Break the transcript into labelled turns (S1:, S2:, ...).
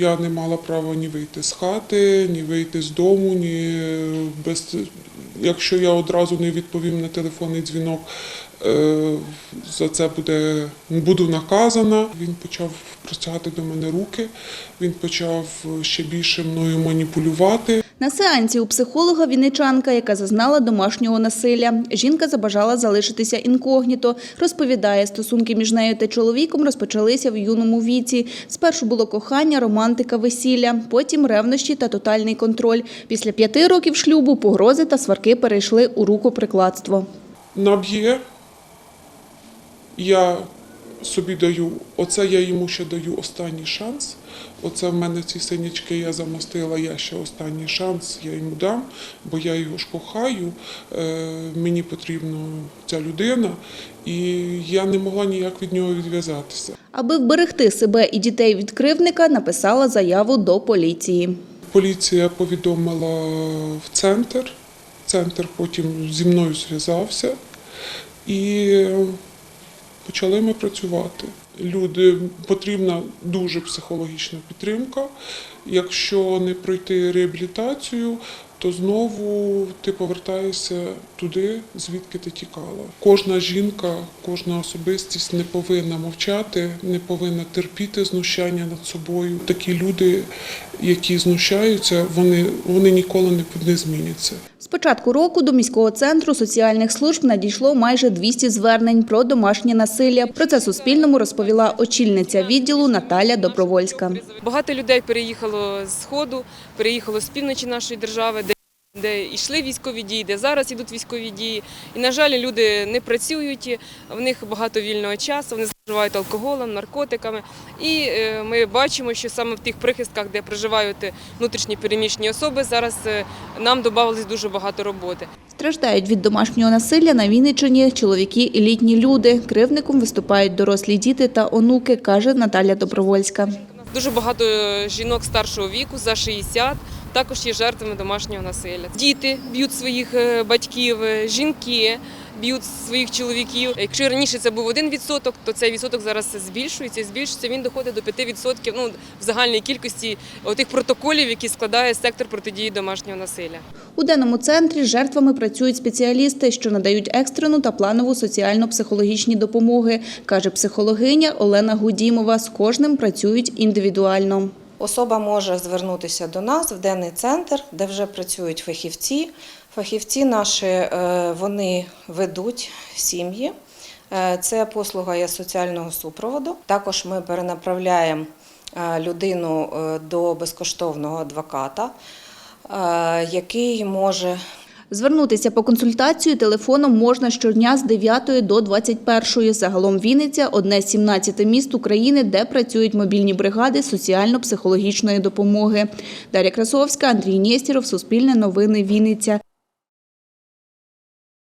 S1: Я не мала права ні вийти з хати, ні вийти з дому, ні без якщо я одразу не відповім на телефонний дзвінок, за це буде буду наказана. Він почав простягати до мене руки, він почав ще більше мною маніпулювати.
S2: На сеансі у психолога вінничанка, яка зазнала домашнього насилля. Жінка забажала залишитися інкогніто. Розповідає, стосунки між нею та чоловіком розпочалися в юному віці. Спершу було кохання, романтика, весілля, потім ревнощі та тотальний контроль. Після п'яти років шлюбу погрози та сварки перейшли у рукоприкладство.
S1: Наб'є, я собі даю, оце я йому ще даю останній шанс. Оце в мене ці синячки я замостила, я ще останній шанс я йому дам, бо я його ж кохаю, е, мені потрібна ця людина, і я не могла ніяк від нього відв'язатися.
S2: Аби вберегти себе і дітей від кривдника, написала заяву до поліції.
S1: Поліція повідомила в центр, центр потім зі мною зв'язався і почали ми працювати. Люди потрібна дуже психологічна підтримка. Якщо не пройти реабілітацію, то знову ти повертаєшся туди, звідки ти тікала. Кожна жінка, кожна особистість не повинна мовчати, не повинна терпіти знущання над собою. Такі люди, які знущаються, вони, вони ніколи не, не зміняться.
S2: З початку року до міського центру соціальних служб надійшло майже 200 звернень про домашнє насилля. Про це Суспільному розповіла очільниця відділу Наталя Добровольська.
S3: Багато людей переїхало з сходу, переїхало з півночі нашої держави, де, йшли військові дії, де зараз йдуть військові дії. І, на жаль, люди не працюють, в них багато вільного часу, вони зловживають алкоголем, наркотиками. І е, ми бачимо, що саме в тих прихистках, де проживають внутрішні переміщені особи, зараз е, нам додавалось дуже багато роботи.
S2: Страждають від домашнього насилля на Вінниччині чоловіки і літні люди. Кривником виступають дорослі діти та онуки, каже Наталя Добровольська.
S3: Дуже багато жінок старшого віку за 60 також є жертвами домашнього насилля. Діти б'ють своїх е, батьків, е, жінки б'ють своїх чоловіків. Якщо раніше це був один відсоток, то цей відсоток зараз збільшується. Збільшується він доходить до 5% ну, в загальній кількості тих протоколів, які складає сектор протидії домашнього насилля.
S2: У денному центрі жертвами працюють спеціалісти, що надають екстрену та планову соціально-психологічні допомоги, каже психологиня Олена Гудімова. З кожним працюють індивідуально.
S4: Особа може звернутися до нас в денний центр, де вже працюють фахівці. Фахівці наші е, вони ведуть сім'ї. Е, Це послуга є соціального супроводу. Також ми перенаправляємо е, людину до безкоштовного адвоката, який може
S2: Звернутися по консультацію телефоном можна щодня з 9 до 21. Загалом Вінниця – одне з 17 міст України, де працюють мобільні бригади соціально-психологічної допомоги. Дар'я Красовська, Андрій Нєстіров, Суспільне новини, Вінниця.